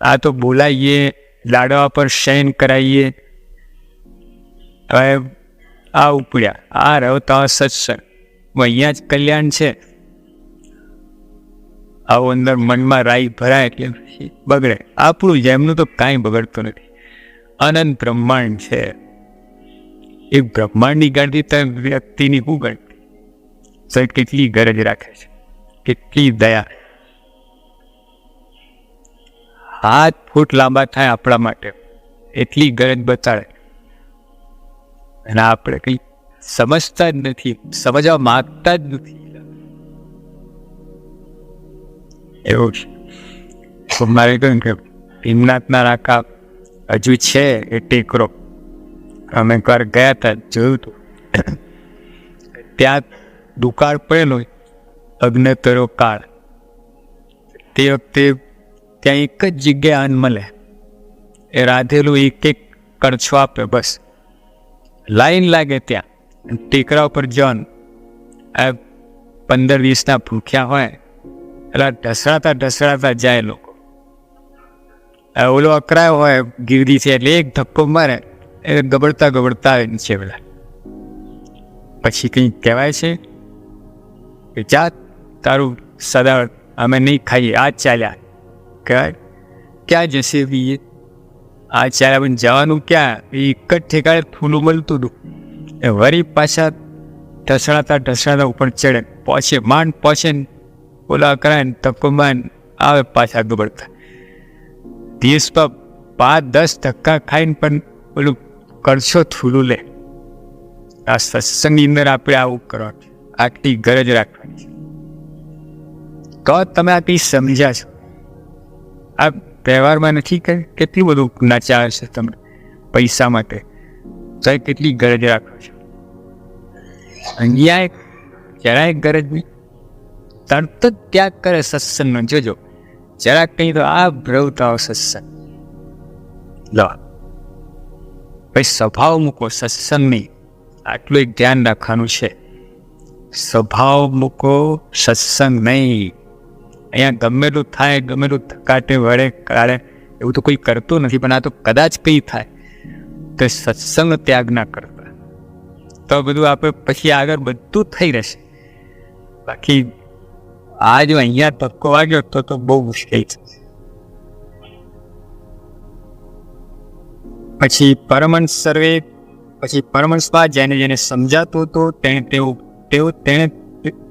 આ તો બોલાવીએ લાડવા પર શયન કરાવીએ હવે આ ઉપડ્યા, આ રહ્યો તો સત્સંગ અહીંયા જ કલ્યાણ છે. આવું અંદર મનમાં રાઈ ભરાય એટલે બગડે. આપણું જેમનું તો કાંઈ બગડતું નથી. અનંત બ્રહ્માંડ છે. એ બ્રહ્માંડની ગણતી તો વ્યક્તિની શું ગણતી તો કેટલી ગરજ રાખે છે. કેટલી દયા. હાથ ફૂટ લાંબા થાય આપણા માટે. એટલી ગરજ બતાડે. અને આપણે કંઈ સમજતા જ નથી, સમજવા માગતા જ નથી. એવું છે. મારે કહ્યું કે ભીમનાથના રાકા હજુ છે એ ટેકરો. અમે ઘર ગયા હતા જોયું હતું ત્યાં દુકાળ પડેલો અગ્નતરો કાળ. તે વખતે ત્યાં એક જ જગ્યાએ અન્ન મળે. એ રાધેલું એક એક કરછો આપે બસ. લાઈન લાગે ત્યાં. ટેકરા ઉપર જન. આ પંદર વીસના ભૂખ્યા હોય. એટલે ઢસડાતા ઢસડાતા જાય લોકો. ઓલો અકરાયો હોય ગીરદી છે એટલે એક ધક્કો મારે. એ ગબડતા ગબડતા આવે નીચે પેલા પછી કંઈ કહેવાય છે? કે જા, તારું સદા અમે નહીં ખાઈએ. આ જ ચાલ્યા. કહેવાય? ક્યાં જશે બી એ? આ ચાલ્યા આપણે જવાનું ક્યાં? એ એક જ ઠેકાણે થૂલું મળતું હતું. એ વરી પાછા ઢસડાતા ઢસડાતા ઉપર ચડે. પહોંચે માંડ પહોંચે ઓલા કરાય ને માન આવે પાછા ગબડતા પર પાંચ, દસ ધક્કા ખાઈને પણ ઓલું કરશો થૂલું લે. આ સત્સંગની અંદર આપણે આવું કરવાનું. આટલી ગરજ રાખવાની. કહો તમે આ કંઈ સમજ્યા છો? આ તહેવારમાં નથી કે કેટલું બધું નાચ્યા છે તમે પૈસા માટે? તો કેટલી ગરજ રાખો છો? અહીંયા એક, જરાય ગરજ નહીં. તરત જ ત્યાગ કરે સત્સંગનો. જોજો, જરાક કંઈ તો આ ભ્રવતાઓ સત્સંગ. લો. ભાઈ, સ્વભાવ મૂકો સત્સંગ નહીં આટલું એક ધ્યાન રાખવાનું છે. સ્વભાવ મૂકો સત્સંગ નહીં. અહીંયા ગમેલું થાય, ગમેલું કાટે વળે, કાળે, એવું તો કોઈ કરતું નથી, પણ આ તો કદાચ કંઈ થાય. તો સત્સંગ ત્યાગ ના કરતા. તો બધું આપણે પછી આગળ બધું થઈ રહેશે. બાકી આ જો અહીંયા ધક્કો વાગ્યો તો તો બહુ મુશ્કેલ છે. પછી પરમહંસ સર્વે, પછી પરમહંસમાં જેને જેને સમજાતું હતું, તેણે તેવું તેવું, તેણે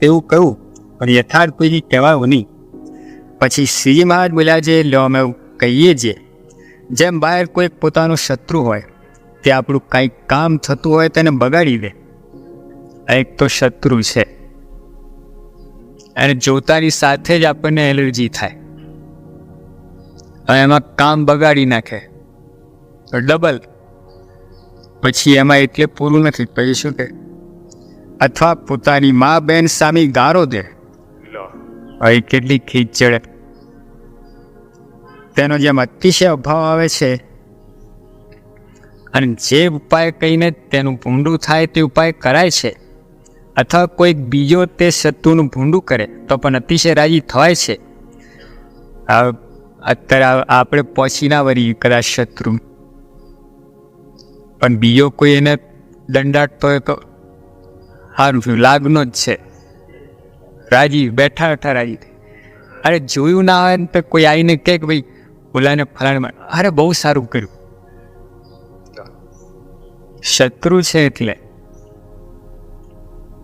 તેવું કહ્યું, પણ યથાર્થ કોઈ કહેવાયું નહીં. પછી શ્રીજી મહારાજ બોલ્યા છે, લો અમે કહીએ છીએ. જેમ બહાર કોઈ પોતાનો શત્રુ હોય, તે આપણું કાંઈક કામ થતું હોય તેને બગાડી દે. એક તો શત્રુ છે. અને જોતાની સાથે જ આપણને એલર્જી થાય. અને એમાં કામ બગાડી નાખે. તો ડબલ. પછી એમાં એટલે પૂરું નથી. પછી શું કે? અથવા પોતાની મા બેન સામે ગારો દે. હવે કેટલી ખીચડ તેનો જેમ અતિશય અભાવ આવે છે, અને જે ઉપાય કહીને તેનું ભૂંડું થાય તે ઉપાય કરાય છે, અથવા કોઈક બીજો તે શત્રુનું ભૂંડું કરે, તો પણ અતિશય રાજી થવાય છે. અત્યારે આપણે પહોંચી ના વળી કદાચ શત્રુ. પણ બીજો કોઈ એને દંડાટતો હોય તો સારું થયું, લાગનો જ છે. રાજી, બેઠા બેઠા રાજી અરે જોયું ના હોય ને તો કોઈ આવીને કહે કે ભાઈ ઓલાને ફલાણ અરે બહુ સારું કર્યું. શત્રુ છે એટલે.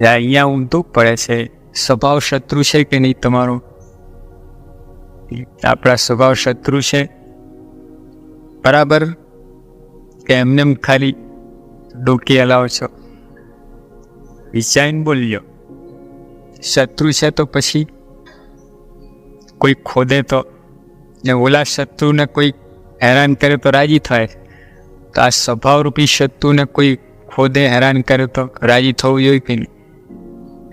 અહીંયા ઊંધું પડે છે. સ્વભાવ શત્રુ છે કે નહીં તમારો? આપણા સ્વભાવ શત્રુ છે. બરાબર? કે એમને એમ ખાલી ડોકી હલાવો છો? વિચારીને બોલ્યો. શત્રુ છે તો પછી કોઈ ખોદે તો? ને ઓલા શત્રુને કોઈ હેરાન કરે તો રાજી થાય? તો આ સ્વભાવરૂપી શત્રુને કોઈ ખોદે, હેરાન કરે તો રાજી થવું જોઈએ કે નહીં?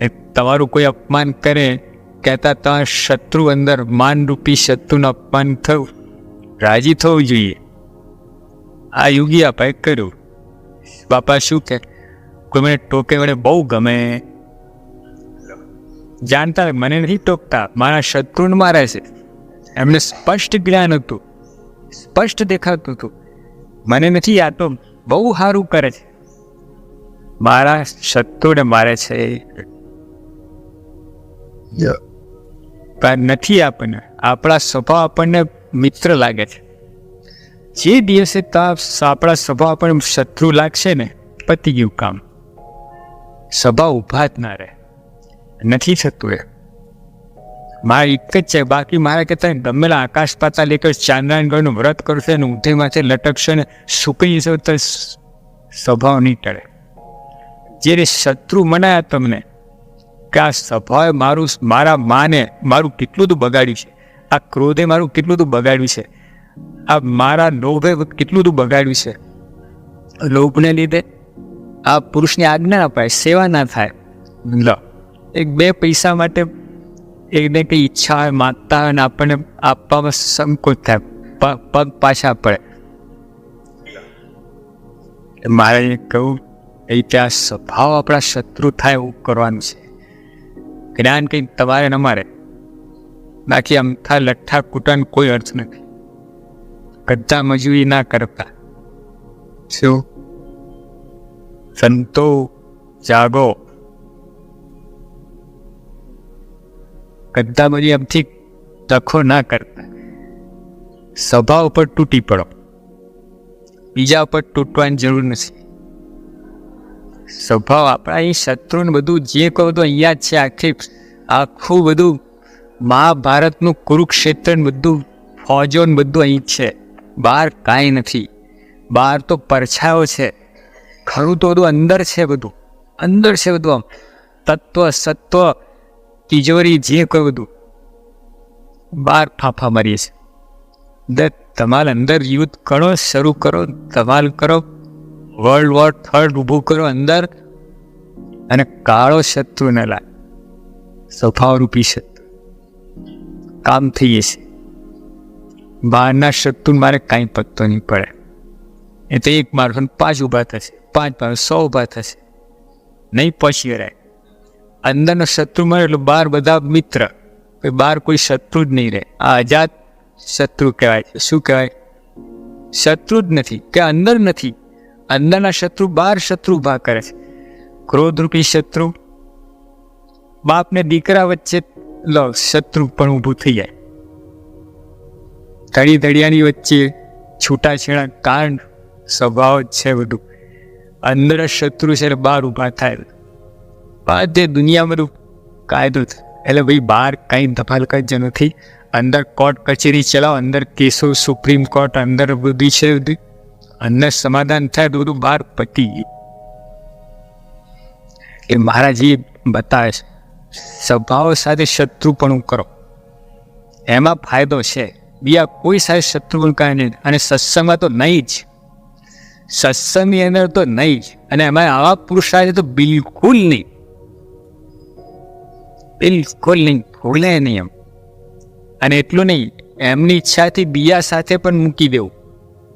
એ તમારું કોઈ અપમાન કરે, કહેતા તમારા શત્રુ અંદર માનરૂપી શત્રુનું અપમાન થયું, રાજી થવું જોઈએ. આ યુગી અપાય કર્યું. બાપા શું કે? કોઈ મને ટોકે વડે બહુ ગમે. જાણતા મને નથી ટોકતા મારા શત્રુને મારે છે એમને સ્પષ્ટ જ્ઞાન હતું સ્પષ્ટ દેખાતું હતું. મને નથી યાદ તો બહુ સારું કરે છે. મારા શત્રુને મારે છે. પણ નથી આપણને આપણા સ્વભાવ આપણને મિત્ર લાગે છે. જે દિવસે તાપ આપણા સ્વભાવ આપણને શત્રુ લાગશે ને પતી ગયું કામ. સભા ઊભા જ ના રહે. નથી થતું એ. મારે એક જ છે, બાકી મારે કહેતા ગમેલા આકાશ પાતાલ એક ચાંદ્રાયણગઢનું વ્રત કરશે અને ઊંધે માથે લટકશે ને સુકી જશે તો સ્વભાવ નહીં ટળે. જે શત્રુ મનાયા તમને, કે આ સ્વભાવે મારું મારા માને મારું કેટલું તું બગાડ્યું છે. આ ક્રોધે મારું કેટલું તું બગાડ્યું છે. આ મારા લોભે કેટલું તું બગાડ્યું છે. લોભને લીધે આ પુરુષની આજ્ઞા ના પાય સેવા ના થાય. લો. એક બે પૈસા માટે એકને કંઈ ઈચ્છા હોય માગતા હોય ને આપણને આપવામાં સંકોચ થાય પગ પાછા પડે. મારે કહું, એ ત્યાં સ્વભાવ આપણા શત્રુ થાય એવું કરવાનું છે. જ્ઞાન કંઈ તમારે ન મારે. બાકી અમથા લઠ્ઠા કૂટન કોઈ અર્થ નથી. કચ્ચા મજૂરી ના કરતા. શું? સંતો જાગો. કચ્ચા બધી આમથી તખો ના કરતા સભા ઉપર તૂટી પડો. બીજા ઉપર તૂટવાની જરૂર નથી. સ્વભાવ આપણા અહીં શત્રુને બધું જે કહો તો અહીંયા જ છે આખી, આખું બધું મહાભારતનું કુરુક્ષેત્ર બધું ફોજો ને બધું અહીં જ છે. બહાર કાંઈ નથી. બહાર તો પરછાયો છે. ખરું તો બધું અંદર છે બધું. અંદર છે બધું આમ. તત્વ, સત્વ તિજોરી જે કોઈ બધું બાર ફાંફા મારીએ છે. દ તમારા અંદર યુદ્ધ કરો, શરૂ કરો ધમાલ કરો. વર્લ્ડ વોર થર્ડ ઊભું કરો અંદર. અને કાળો શત્રુ ન લાય. સ્વભાવરૂપી શત્રુ. કામ થઈ જશે. બહારના શત્રુ મારે કાંઈ પત્તો નહીં પડે. એ તો એક મારફત પાંચ ઊભા થશે, પાંચ માર સો ઊભા થશે. નહીં પહોંચી વળાય અંદરનો શત્રુ મળે એટલે બહાર બધા મિત્ર. બહાર કોઈ શત્રુ જ નહીં રહે. આ અજાત શત્રુ કહેવાય છે. શું કહેવાય? શત્રુ જ નથી કે અંદર નથી. અંદરના શત્રુ બહાર શત્રુ ઊભા કરે છે. ક્રોધરૂપી શત્રુ. બાપને દીકરા વચ્ચે લો, શત્રુ પણ ઊભું થઈ જાય. ધડી ધડિયાની વચ્ચે છૂટાછેડા કાંડ સ્વભાવ જ છે બધું. અંદર શત્રુ છે બહાર ઊભા થાય બાદ જે દુનિયામાં કાયદો છે, એટલે ભાઈ બહાર કંઈ ધમાલ જ નથી. અંદર કોર્ટ કચેરી ચલાવો, અંદર કેસો સુપ્રીમ કોર્ટ, અંદર બધી છે બધી. અંદર સમાધાન થાય તો બધું બહાર પતી ગયું. એ મહારાજી બતાવે છે સ્વભાવ સાથે શત્રુપણું કરો. એમાં ફાયદો છે. બીજા કોઈ સાથે શત્રુપણ કાંઈ નહીં. અને સત્સંગમાં તો નહીં જ. સત્સંગની અંદર તો નહીં જ. અને એમાં આવા પુરુષાર્થ તો બિલકુલ નહીં. બિલકુલ નહીં, ભૂલે નહીં એમ. અને એટલું નહીં, એમની ઈચ્છાથી બીજા સાથે પણ મૂકી દેવું.